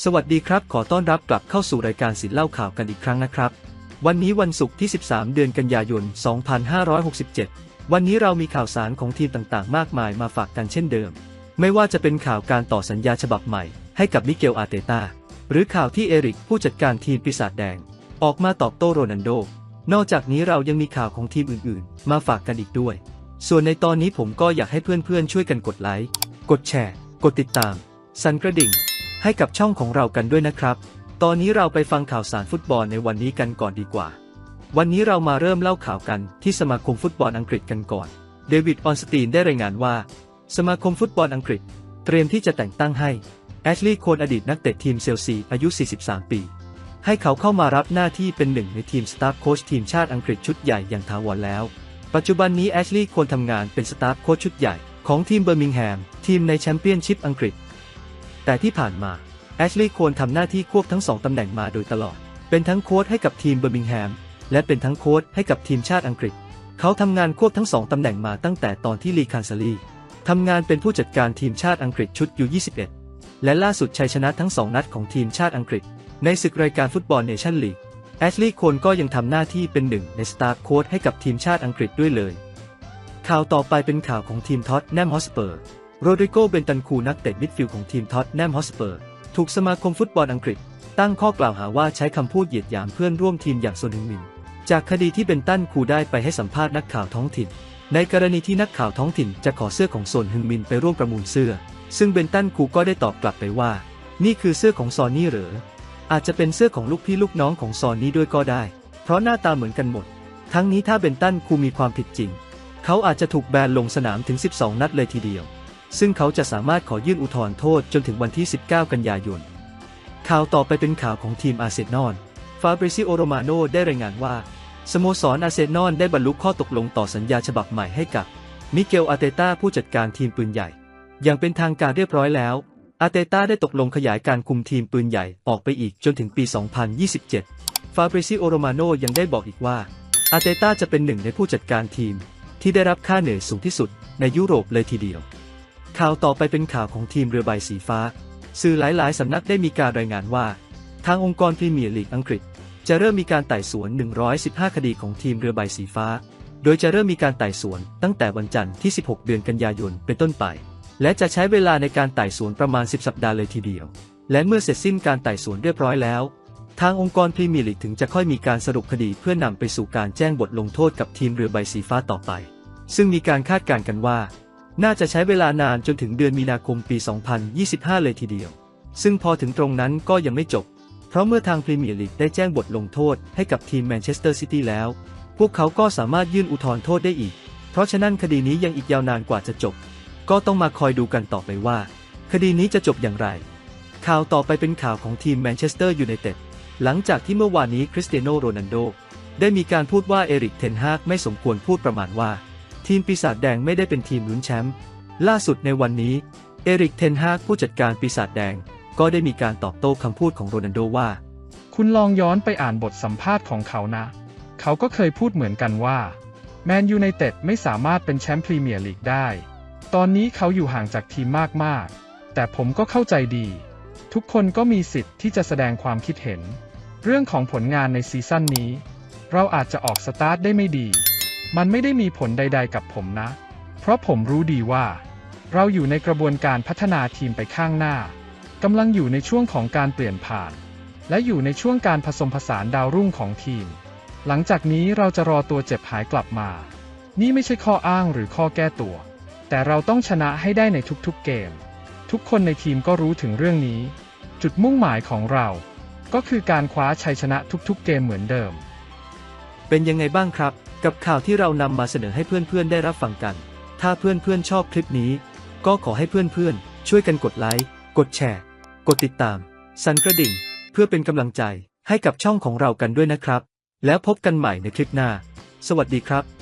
สวัสดีครับ ขอต้อนรับกลับเข้าสู่รายการสินเล่าข่าวกันอีกครั้งนะครับ วันนี้วันศุกร์ที่ 13 เดือนกันยายน 2567 วันนี้เรามีข่าวสารของทีมต่างๆ มากมายมาฝากกันเช่นเดิม ไม่ว่าจะเป็นข่าวการต่อสัญญาฉบับใหม่ ให้กับมิเกลอาเตตาหรือข่าวที่เอริกผู้จัดการทีมปีศาจแดง ออกมาตอบโต้โรนัลโด นอกจากนี้เรายังมีข่าวของทีมอื่นๆ มาฝากกันอีกด้วย ส่วนในตอนนี้ผมก็อยากให้เพื่อนๆช่วยกันกดไลค์กดแชร์ กดติดตาม สั่นกระดิ่ง ให้กับช่องของเรากันด้วยนะครับ ตอนนี้เราไปฟังข่าวสารฟุตบอลในวันนี้กันก่อนดีกว่า วันนี้เรามาเริ่มเล่าข่าวกันที่สมาคมฟุตบอลอังกฤษกันก่อน เดวิด ออนสตีนได้รายงานว่า สมาคมฟุตบอลอังกฤษ เตรียมที่จะแต่งตั้งให้แอชลีย์โคนอดีตนักเตะทีมเชลซีอายุ 43 ปี ให้เขาเข้ามารับหน้าที่เป็นหนึ่งในทีมสตาฟโค้ชทีมชาติอังกฤษชุดใหญ่อย่างถาวรแล้ว ปัจจุบันนี้แอชลีย์โคนทำงานเป็นสตาฟโค้ชชุดใหญ่ของทีมเบอร์มิงแฮม ทีมในแชมเปี้ยนชิพอังกฤษ แต่ที่ผ่านมาแอชลีย์โคนทำหน้าที่ควบทั้งสองตำแหน่งมาโดยตลอด เป็นทั้งโค้ชให้กับทีมเบอร์มิงแฮม และเป็นทั้งโค้ชให้กับทีมชาติอังกฤษ เขาทำงานควบทั้งสองตำแหน่งมาตั้งแต่ตอนที่ลีคานซารีทำงานเป็นผู้จัดการทีมชาติอังกฤษชุดยู21และล่าสุดชัยชนะทั้งสองนัดของทีมชาติอังกฤษ ในศึกรายการฟุตบอลเนชั่นลีกแอชลีย์โคนก็ยังทำหน้าที่เป็นหนึ่งในสตาฟโค้ชให้กับทีมชาติอังกฤษด้วยเลย ข่าวต่อไปเป็นข่าวของทีมท็อตแนมฮอสเปอร์ โรดริโก เบนตันคูนักเตะมิดฟิลด์ของทีมท็อตแนมฮอสเปอร์ ถูกสมาคมฟุตบอลอังกฤษ ตั้งข้อกล่าวหาว่าใช้คำพูดเหยียดหยามเพื่อนร่วมทีมอย่างโซนฮึงมินจากคดีที่เบนตันคูได้ไปให้สัมภาษณ์นักข่าวท้องถิ่น ในกรณีที่นักข่าวท้องถิ่นจะขอเสื้อของโซนฮึงมินไปร่วมประมูลเสื้อ ซึ่งเบนตันคูก็ได้ตอบกลับไปว่า นี่คือเสื้อของซอนนี่เหรอ อาจจะเป็นเสื้อของลูกพี่ลูกน้องของซอนนี่ด้วยก็ได้ เพราะหน้าตาเหมือนกันหมด ทั้งนี้ถ้าเบนตันคูมีความผิดจริง เขาอาจจะถูกแบนลงสนามถึง 12 นัดเลยทีเดียว ซึ่งเขาจะสามารถขอยื่นอุทธรณ์โทษจนถึงวันที่ 19 กันยายน ข่าวต่อไปเป็นข่าวของทีมอาเซนอลฟาบริซิโอโรมาโนได้รายงานว่า สโมสรอาเซนอลได้บรรลุข้อตกลงต่อสัญญาฉบับใหม่ให้กับ มิเกลอาเตต้าผู้จัดการทีมปืนใหญ่ อย่างเป็นทางการเรียบร้อยแล้ว อาเตต้าได้ตกลงขยายการคุมทีมปืนใหญ่ออกไปอีกจนถึงปี 2027 ฟาบริซิโอโรมาโนยังได้บอกอีกว่า อาเตต้าจะเป็นหนึ่งในผู้จัดการทีม ที่ได้รับค่าเหนื่อยสูงที่สุดในยุโรปเลยทีเดียว ข่าวต่อไปเป็นข่าวของทีมเรือใบสีฟ้า สื่อหลาย ๆ สำนักได้มีการรายงานว่า ทางองค์กรพรีเมียร์ลีกอังกฤษ จะเริ่มมีการไต่สวน 115 คดีของทีมเรือใบสีฟ้า โดยจะเริ่มมีการไต่สวนตั้งแต่วันจันทร์ที่ 16 เดือนกันยายนเป็นต้นไป และจะใช้เวลาในการไต่สวนประมาณ 10 สัปดาห์เลยทีเดียว และเมื่อเสร็จสิ้นการไต่สวนเรียบร้อยแล้ว ทางองค์กรพรีเมียร์ลีกถึงจะค่อยมีการสรุปคดีเพื่อนำไปสู่การแจ้งบทลงโทษกับทีมเรือใบสีฟ้าต่อไป ซึ่งมีการคาดการณ์กันว่า น่าจะใช้เวลานานจนถึงเดือนมีนาคมปี 2025 เลยทีเดียว ซึ่งพอถึงตรงนั้นก็ยังไม่จบ เพราะเมื่อทางพรีเมียร์ลีกได้แจ้งบทลงโทษให้กับทีมแมนเชสเตอร์ซิตี้แล้ว พวกเขาก็สามารถยื่นอุทธรณ์โทษได้อีก เพราะฉะนั้นคดีนี้ยังอีกยาวนานกว่าจะจบ ก็ต้องมาคอยดูกันต่อไปว่า คดีนี้จะจบอย่างไร ข่าวต่อไปเป็นข่าวของทีมแมนเชสเตอร์ยูไนเต็ด หลังจากที่เมื่อวานนี้คริสเตียโนโรนัลโดได้มีการพูดว่าเอริกเทนฮากไม่สมควรพูดประมาณว่า ทีมปีศาจแดงไม่ได้เป็นทีมลุ้นแชมป์ล่าสุดในวันนี้ เอริกเทนฮากผู้จัดการปีศาจแดง ก็ได้มีการตอบโต้คำพูดของโรนัลโดว่า คุณลองย้อนไปอ่านบทสัมภาษณ์ของเขานะ เขาก็เคยพูดเหมือนกันว่า แมนยูไนเต็ดไม่สามารถเป็นแชมป์พรีเมียร์ลีกได้ ตอนนี้เขาอยู่ห่างจากทีมมากๆ แต่ผมก็เข้าใจดี ทุกคนก็มีสิทธิ์ที่จะแสดงความคิดเห็น เรื่องของผลงานในซีซั่นนี้ เราอาจจะออกสตาร์ทได้ไม่ดี มันไม่ได้มีผลใด ๆ กับผมนะ เพราะผมรู้ดีว่า เราอยู่ในกระบวนการพัฒนาทีมไปข้างหน้ากำลังอยู่ในช่วงของการเปลี่ยนผ่าน และอยู่ในช่วงการผสมผสานดาวรุ่งของทีม หลังจากนี้เราจะรอตัวเจ็บหายกลับมา นี่ไม่ใช่ข้ออ้างหรือข้อแก้ตัว แต่เราต้องชนะให้ได้ในทุกๆเกม ทุกคนในทีมก็รู้ถึงเรื่องนี้ จุดมุ่งหมายของเรา ก็คือการคว้าชัยชนะทุกๆเกมเหมือนเดิม เป็นยังไงบ้างครับ กับข่าวที่เรานำมาเสนอให้เพื่อนๆได้รับฟังกัน ถ้าเพื่อนๆชอบคลิปนี้ ก็ขอให้เพื่อนๆ ช่วยกันกดไลค์ กดแชร์ กดติดตาม สั่นกระดิ่ง เพื่อเป็นกำลังใจให้กับช่องของเรากันด้วยนะครับ แล้วพบกันใหม่ในคลิปหน้า สวัสดีครับ